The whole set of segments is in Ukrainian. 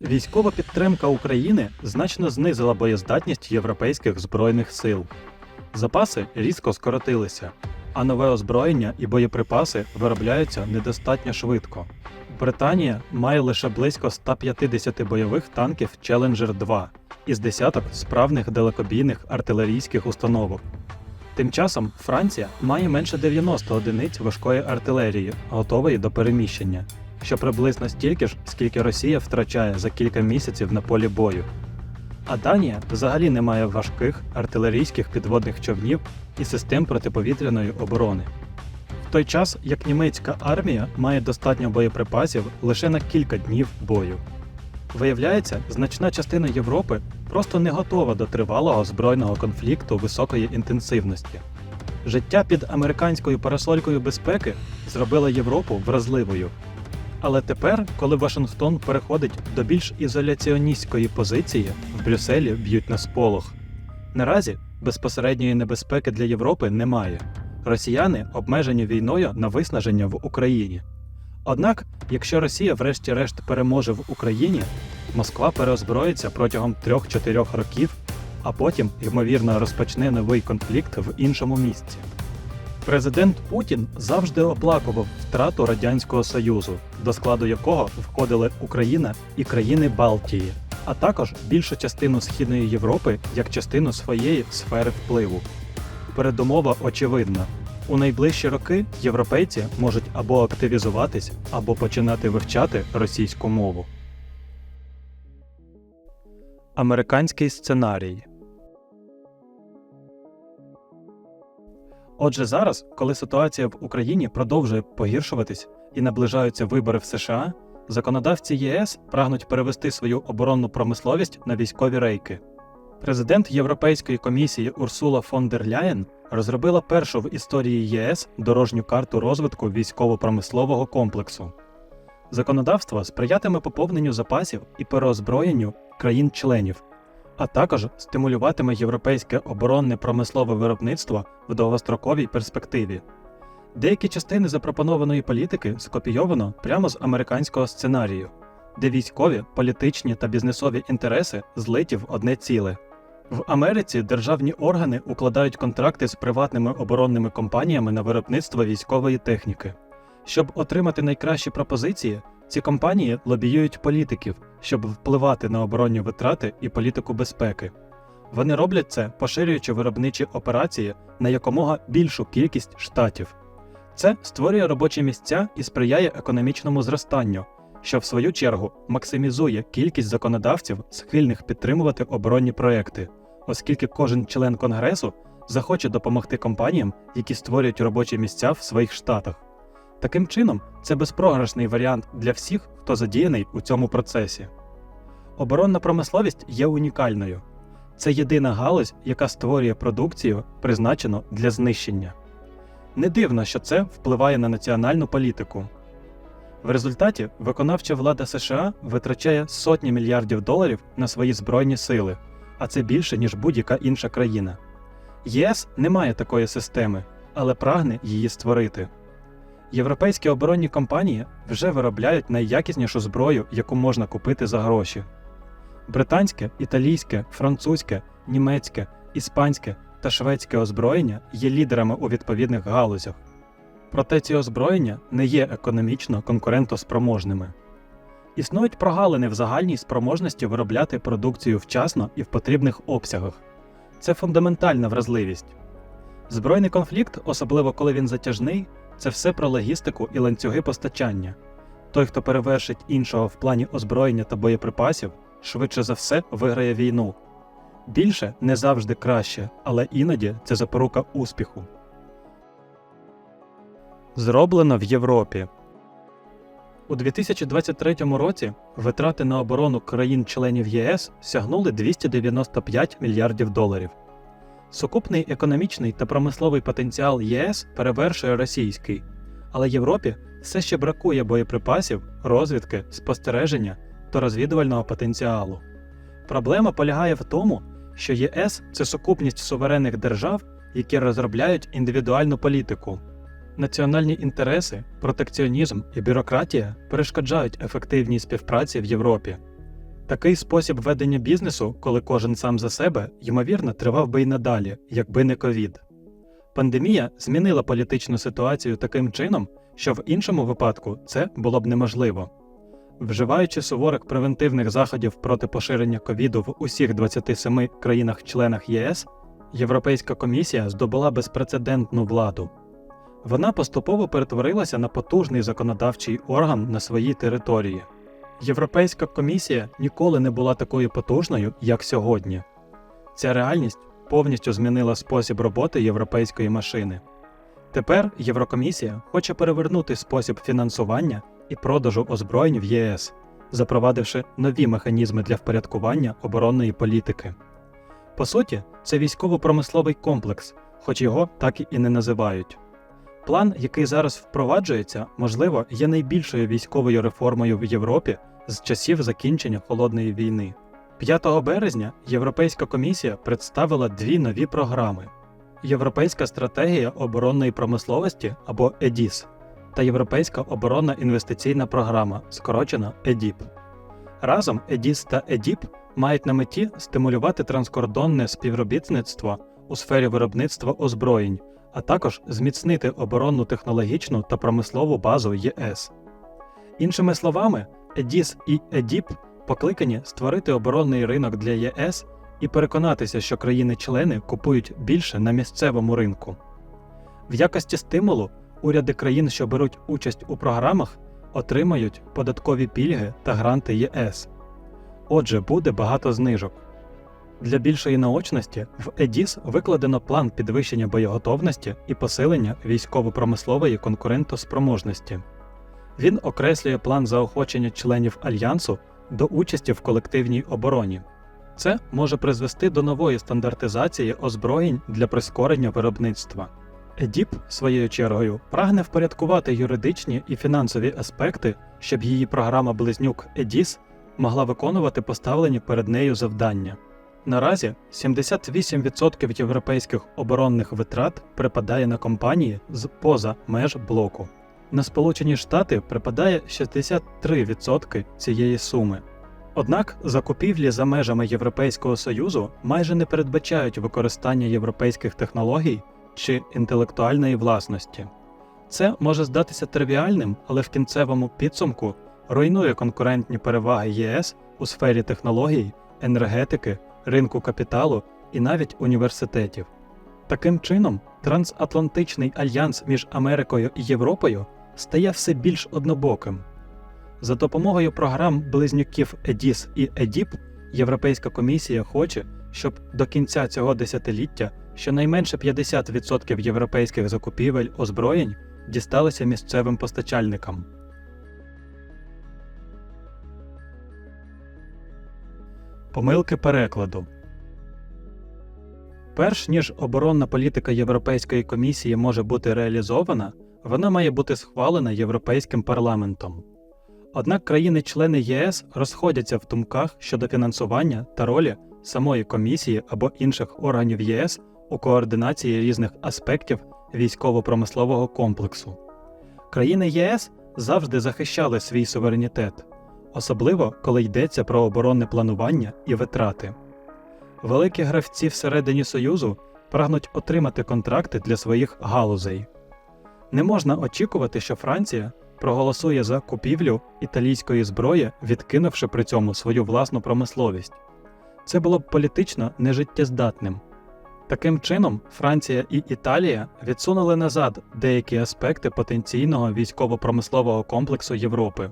Військова підтримка України значно знизила боєздатність європейських збройних сил. Запаси різко скоротилися, а нове озброєння і боєприпаси виробляються недостатньо швидко. Британія має лише близько 150 бойових танків Challenger 2 із десяток справних далекобійних артилерійських установок. Тим часом Франція має менше 90 одиниць важкої артилерії, готової до переміщення, що приблизно стільки ж, скільки Росія втрачає за кілька місяців на полі бою. А Данія взагалі не має важких артилерійських підводних човнів і систем протиповітряної оборони. В той час як німецька армія має достатньо боєприпасів лише на кілька днів бою. Виявляється, значна частина Європи просто не готова до тривалого збройного конфлікту високої інтенсивності. Життя під американською парасолькою безпеки зробило Європу вразливою. Але тепер, коли Вашингтон переходить до більш ізоляціоністської позиції, в Брюсселі б'ють на сполох. Наразі безпосередньої небезпеки для Європи немає. Росіяни обмежені війною на виснаження в Україні. Однак, якщо Росія врешті-решт переможе в Україні, Москва переозброїться протягом 3-4 років, а потім, ймовірно, розпочне новий конфлікт в іншому місці. Президент Путін завжди оплакував втрату Радянського Союзу, до складу якого входили Україна і країни Балтії, а також більшу частину Східної Європи як частину своєї сфери впливу. Передумова очевидна. У найближчі роки європейці можуть або активізуватись, або починати вивчати російську мову. Американський сценарій Отже, зараз, коли ситуація в Україні продовжує погіршуватись і наближаються вибори в США, законодавці ЄС прагнуть перевести свою оборонну промисловість на військові рейки. Президент Європейської комісії Урсула фон дер Ляєн розробила першу в історії ЄС дорожню карту розвитку військово-промислового комплексу. Законодавство сприятиме поповненню запасів і переозброєнню країн-членів, а також стимулюватиме європейське оборонне промислове виробництво в довгостроковій перспективі. Деякі частини запропонованої політики скопійовано прямо з американського сценарію, де військові, політичні та бізнесові інтереси злиті в одне ціле. В Америці державні органи укладають контракти з приватними оборонними компаніями на виробництво військової техніки. Щоб отримати найкращі пропозиції, ці компанії лобіюють політиків, щоб впливати на оборонні витрати і політику безпеки. Вони роблять це, поширюючи виробничі операції на якомога більшу кількість штатів. Це створює робочі місця і сприяє економічному зростанню, що в свою чергу максимізує кількість законодавців, схильних підтримувати оборонні проекти, оскільки кожен член конгресу захоче допомогти компаніям, які створюють робочі місця в своїх штатах. Таким чином, це безпрограшний варіант для всіх, хто задіяний у цьому процесі. Оборонна промисловість є унікальною. Це єдина галузь, яка створює продукцію, призначену для знищення. Не дивно, що це впливає на національну політику. В результаті виконавча влада США витрачає сотні мільярдів доларів на свої збройні сили, а це більше, ніж будь-яка інша країна. ЄС не має такої системи, але прагне її створити. Європейські оборонні компанії вже виробляють найякіснішу зброю, яку можна купити за гроші. Британське, італійське, французьке, німецьке, іспанське та шведське озброєння є лідерами у відповідних галузях. Проте ці озброєння не є економічно конкурентоспроможними. Існують прогалини в загальній спроможності виробляти продукцію вчасно і в потрібних обсягах. Це фундаментальна вразливість. Збройний конфлікт, особливо коли він затяжний, це все про логістику і ланцюги постачання. Той, хто перевершить іншого в плані озброєння та боєприпасів, швидше за все виграє війну. Більше не завжди краще, але іноді це запорука успіху. Зроблено в Європі. У 2023 році витрати на оборону країн-членів ЄС сягнули 295 мільярдів доларів. Сукупний економічний та промисловий потенціал ЄС перевершує російський, але Європі все ще бракує боєприпасів, розвідки, спостереження та розвідувального потенціалу. Проблема полягає в тому, що ЄС це сукупність суверенних держав, які розробляють індивідуальну політику. Національні інтереси, протекціонізм і бюрократія перешкоджають ефективній співпраці в Європі. Такий спосіб ведення бізнесу, коли кожен сам за себе, ймовірно, тривав би й надалі, якби не ковід. Пандемія змінила політичну ситуацію таким чином, що в іншому випадку це було б неможливо. Вживаючи суворих превентивних заходів проти поширення ковіду в усіх 27 країнах-членах ЄС, Європейська комісія здобула безпрецедентну владу. Вона поступово перетворилася на потужний законодавчий орган на своїй території. Європейська комісія ніколи не була такою потужною, як сьогодні. Ця реальність повністю змінила спосіб роботи європейської машини. Тепер Єврокомісія хоче перевернути спосіб фінансування і продажу озброєнь в ЄС, запровадивши нові механізми для впорядкування оборонної політики. По суті, це військово-промисловий комплекс, хоч його так і не називають. План, який зараз впроваджується, можливо, є найбільшою військовою реформою в Європі з часів закінчення холодної війни. 5 березня Європейська комісія представила дві нові програми: Європейська стратегія оборонної промисловості або ЕДІС та Європейська оборонна інвестиційна програма, скорочена ЕДІП. Разом ЕДІС та ЕДІП мають на меті стимулювати транскордонне співробітництво у сфері виробництва озброєнь, а також зміцнити оборонну технологічну та промислову базу ЄС. Іншими словами, ЕДІС і ЕДІП покликані створити оборонний ринок для ЄС і переконатися, що країни-члени купують більше на місцевому ринку. В якості стимулу уряди країн, що беруть участь у програмах, отримають податкові пільги та гранти ЄС. Отже, буде багато знижок. Для більшої наочності в ЕДІС викладено план підвищення боєготовності і посилення військово-промислової конкурентоспроможності. Він окреслює план заохочення членів альянсу до участі в колективній обороні. Це може призвести до нової стандартизації озброєнь для прискорення виробництва. ЕДІП, своєю чергою, прагне впорядкувати юридичні і фінансові аспекти, щоб її програма Близнюк ЕДІС могла виконувати поставлені перед нею завдання. Наразі 78% європейських оборонних витрат припадає на компанії з поза меж блоку. На Сполучені Штати припадає 63% цієї суми. Однак закупівлі за межами Європейського Союзу майже не передбачають використання європейських технологій чи інтелектуальної власності. Це може здатися тривіальним, але в кінцевому підсумку руйнує конкурентні переваги ЄС у сфері технологій, енергетики, ринку капіталу і навіть університетів. Таким чином, трансатлантичний альянс між Америкою і Європою стає все більш однобоким. За допомогою програм близнюків ЕДІС і ЕДІП Європейська комісія хоче, щоб до кінця цього десятиліття щонайменше 50% європейських закупівель озброєнь дісталися місцевим постачальникам. Помилки перекладу Перш ніж оборонна політика Європейської комісії може бути реалізована, вона має бути схвалена Європейським парламентом. Однак країни-члени ЄС розходяться в думках щодо фінансування та ролі самої комісії або інших органів ЄС у координації різних аспектів військово-промислового комплексу. Країни ЄС завжди захищали свій суверенітет, особливо коли йдеться про оборонне планування і витрати. Великі гравці всередині Союзу прагнуть отримати контракти для своїх галузей. Не можна очікувати, що Франція проголосує за купівлю італійської зброї, відкинувши при цьому свою власну промисловість. Це було б політично нежиттєздатним. Таким чином, Франція і Італія відсунули назад деякі аспекти потенційного військово-промислового комплексу Європи.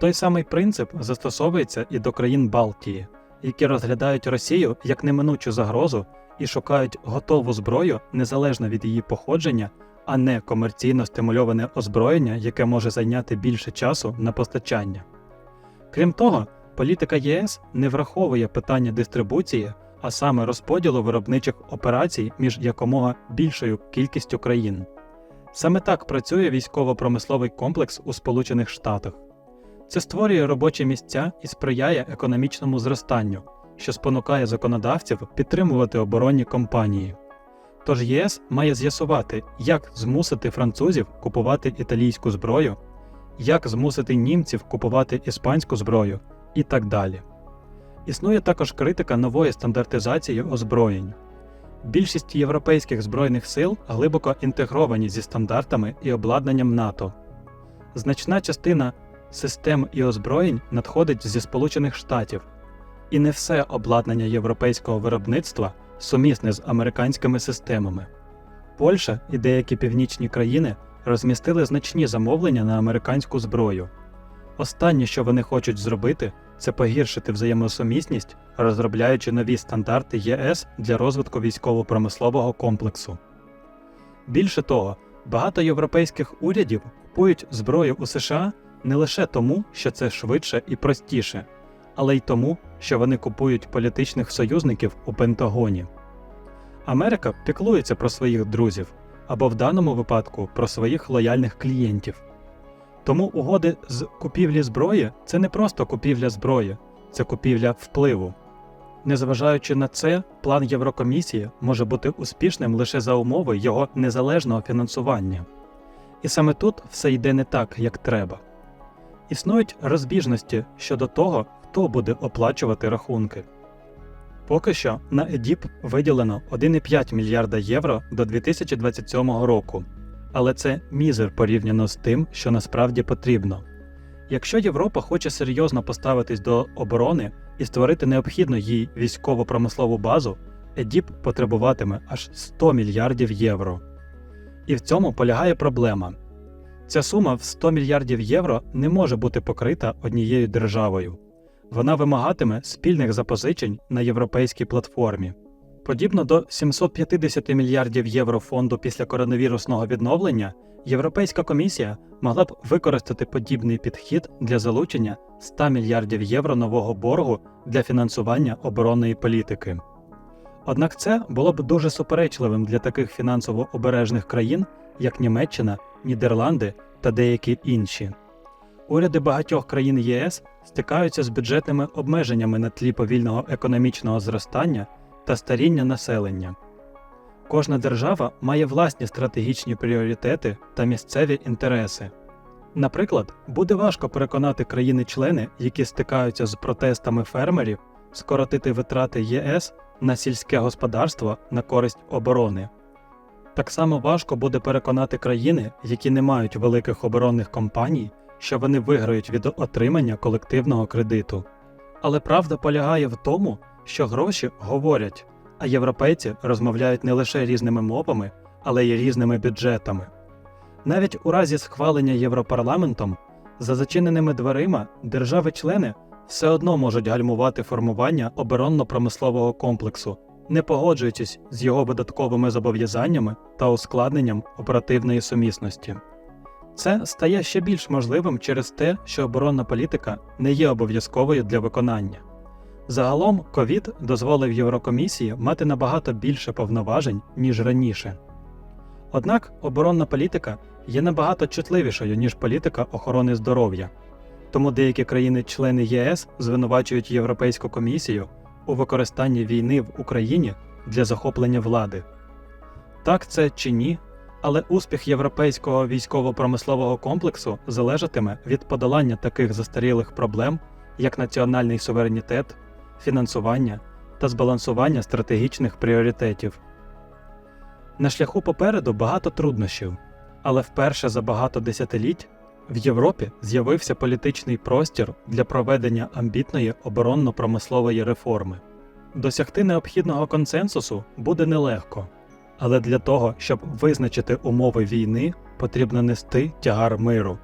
Той самий принцип застосовується і до країн Балтії, які розглядають Росію як неминучу загрозу і шукають готову зброю незалежно від її походження, а не комерційно стимульоване озброєння, яке може зайняти більше часу на постачання. Крім того, політика ЄС не враховує питання дистрибуції, а саме розподілу виробничих операцій між якомога більшою кількістю країн. Саме так працює військово-промисловий комплекс у Сполучених Штатах. Це створює робочі місця і сприяє економічному зростанню, що спонукає законодавців підтримувати оборонні компанії. Тож ЄС має з'ясувати, як змусити французів купувати італійську зброю, як змусити німців купувати іспанську зброю і так далі. Існує також критика нової стандартизації озброєнь. Більшість європейських збройних сил глибоко інтегровані зі стандартами і обладнанням НАТО. Значна частина систем і озброєнь надходить зі Сполучених Штатів, і не все обладнання європейського виробництва сумісне з американськими системами. Польща і деякі північні країни розмістили значні замовлення на американську зброю. Останнє, що вони хочуть зробити, це погіршити взаємосумісність, розробляючи нові стандарти ЄС для розвитку військово-промислового комплексу. Більше того, багато європейських урядів купують зброю у США не лише тому, що це швидше і простіше, але й тому, що вони купують політичних союзників у Пентагоні. Америка піклується про своїх друзів або в даному випадку про своїх лояльних клієнтів. Тому угоди з купівлі зброї це не просто купівля зброї, це купівля впливу. Незважаючи на це, план Єврокомісії може бути успішним лише за умови його незалежного фінансування. І саме тут все йде не так, як треба. Існують розбіжності щодо того, хто буде оплачувати рахунки. Поки що на ЕДІП виділено 1,5 мільярда євро до 2027 року, але це мізер порівняно з тим, що насправді потрібно. Якщо Європа хоче серйозно поставитись до оборони і створити необхідну їй військово-промислову базу, ЕДІП потребуватиме аж 100 мільярдів євро. І в цьому полягає проблема. Ця сума в 100 мільярдів євро не може бути покрита однією державою. Вона вимагатиме спільних запозичень на європейській платформі. Подібно до 750 мільярдів євро фонду після коронавірусного відновлення, Європейська комісія могла б використати подібний підхід для залучення 100 мільярдів євро нового боргу для фінансування оборонної політики. Однак це було б дуже суперечливим для таких фінансово обережних країн, як Німеччина, Нідерланди та деякі інші. Уряди багатьох країн ЄС стикаються з бюджетними обмеженнями на тлі повільного економічного зростання та старіння населення. Кожна держава має власні стратегічні пріоритети та місцеві інтереси. Наприклад, буде важко переконати країни-члени, які стикаються з протестами фермерів, скоротити витрати ЄС на сільське господарство на користь оборони. Так само важко буде переконати країни, які не мають великих оборонних компаній, що вони виграють від отримання колективного кредиту. Але правда полягає в тому, що гроші говорять, а європейці розмовляють не лише різними мовами, але й різними бюджетами. Навіть у разі схвалення Європарламентом за зачиненими дверима держави-члени все одно можуть гальмувати формування оборонно-промислового комплексу, не погоджуючись з його видатковими зобов'язаннями та ускладненням оперативної сумісності. Це стає ще більш можливим через те, що оборонна політика не є обов'язковою для виконання. Загалом, ковід дозволив Єврокомісії мати набагато більше повноважень, ніж раніше. Однак оборонна політика є набагато чутливішою, ніж політика охорони здоров'я, тому деякі країни-члени ЄС звинувачують Європейську комісію у використанні війни в Україні для захоплення влади. Так це чи ні, але успіх європейського військово-промислового комплексу залежатиме від подолання таких застарілих проблем, як національний суверенітет, фінансування та збалансування стратегічних пріоритетів. На шляху попереду багато труднощів, але вперше за багато десятиліть в Європі з'явився політичний простір для проведення амбітної оборонно-промислової реформи. Досягти необхідного консенсусу буде нелегко, але для того, щоб визначити умови війни, потрібно нести тягар миру.